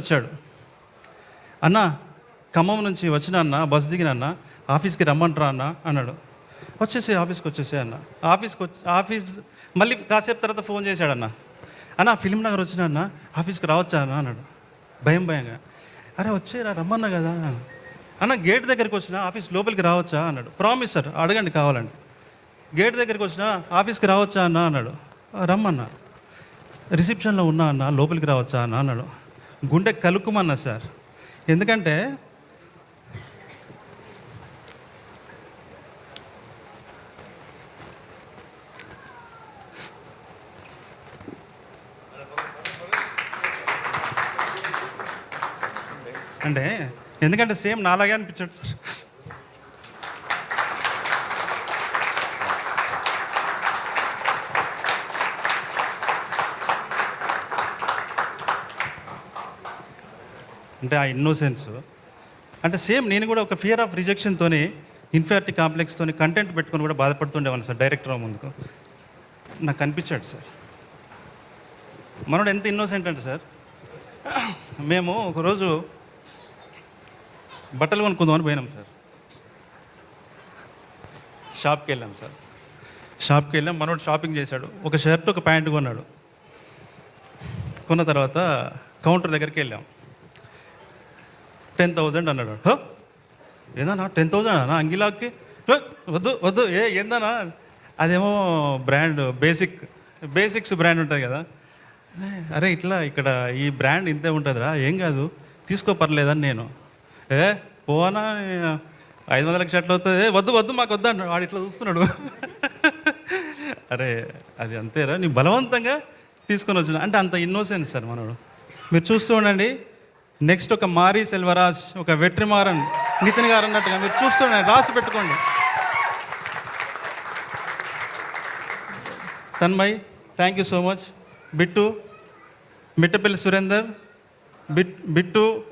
వచ్చాడు. అన్న ఖమ్మం నుంచి వచ్చిన అన్న బస్ దిగిన అన్న ఆఫీస్కి రమ్మంటారా అన్న? అన్నాడు. వచ్చేసి ఆఫీస్కి వచ్చేసే అన్న. ఆఫీస్కి వచ్చి ఆఫీస్ మళ్ళీ కాసేపు తర్వాత ఫోన్ చేశాడన్న. అన్న ఫిలిం నగర్ వచ్చిన అన్న ఆఫీస్కి రావచ్చా అన్న? అన్నాడు. భయం భయంగా. అరే వచ్చేరా రమ్మన్నా కదా. అన్న గేట్ దగ్గరికి వచ్చిన ఆఫీస్ లోపలికి రావచ్చా? అన్నాడు. ప్రామిస్ సార్ అడగండి కావాలండి గేట్ దగ్గరికి వచ్చిన ఆఫీస్కి రావచ్చా అన్న? అన్నాడు. రమ్మన్నా. రిసెప్షన్లో ఉన్నా అన్న లోపలికి రావచ్చా అన్న? అన్నాడు. గుండె కలుక్కుమన్నా సార్. ఎందుకంటే అంటే ఎందుకంటే సేమ్ నాలాగే అనిపించాడు సార్. అంటే ఆ ఇన్నోసెన్స్ అంటే సేమ్ నేను కూడా ఒక ఫియర్ ఆఫ్ రిజెక్షన్తోని ఇన్ఫియారిటీ కాంప్లెక్స్తో కంటెంట్ పెట్టుకొని కూడా బాధపడుతుండేవాను సార్ డైరెక్టర్ ముందుకు. నాకు కనిపించాడు సార్. మనోడు ఎంత ఇన్నోసెంట్ అంటే సార్ మేము ఒకరోజు బట్టలు కొనుక్కుందామని పోయినాం సార్. షాప్కి వెళ్ళాం సార్. షాప్కి వెళ్ళాం మనోడు షాపింగ్ చేశాడు. ఒక షర్ట్ ఒక ప్యాంట్ కొన్నాడు. కొన్న తర్వాత కౌంటర్ దగ్గరికి వెళ్ళాం. టెన్ థౌజండ్ అన్నాడు? ఏందన్నా? టెన్ థౌజండ్ అన్నా? అంగిలాకి? హ? వద్దు వద్దు. ఏ ఏందన్నా? అదేమో బ్రాండ్ బేసిక్ బేసిక్స్ బ్రాండ్ ఉంటుంది కదా. అరే ఇట్లా ఇక్కడ ఈ బ్రాండ్ ఇంతే ఉంటుందిరా. ఏం కాదు. తీసుకో పర్లేదని నేను. ఏ పోనా ఐదు వందలకి షర్ట్లు అవుతుంది. "ఏ, వద్దు వద్దు మాకు వద్దు అన్నాడు వాడు ఇట్లా చూస్తున్నాడు. అరే అది అంతేరా. నీ బలవంతంగా తీసుకొని వచ్చిన. అంటే అంత ఇన్నోసెన్స్ సార్ మనోడు. మీరు చూస్తూ ఉండండి. నెక్స్ట్ ఒక మారీ సెల్వరాజ్ ఒక వెట్రిమారన్ నితిన్ గారు అన్నట్టుగా మీరు చూస్తుండే రాసి పెట్టుకోండి. Tanmay thank you so much Bittu Mittapalli Surender bit bit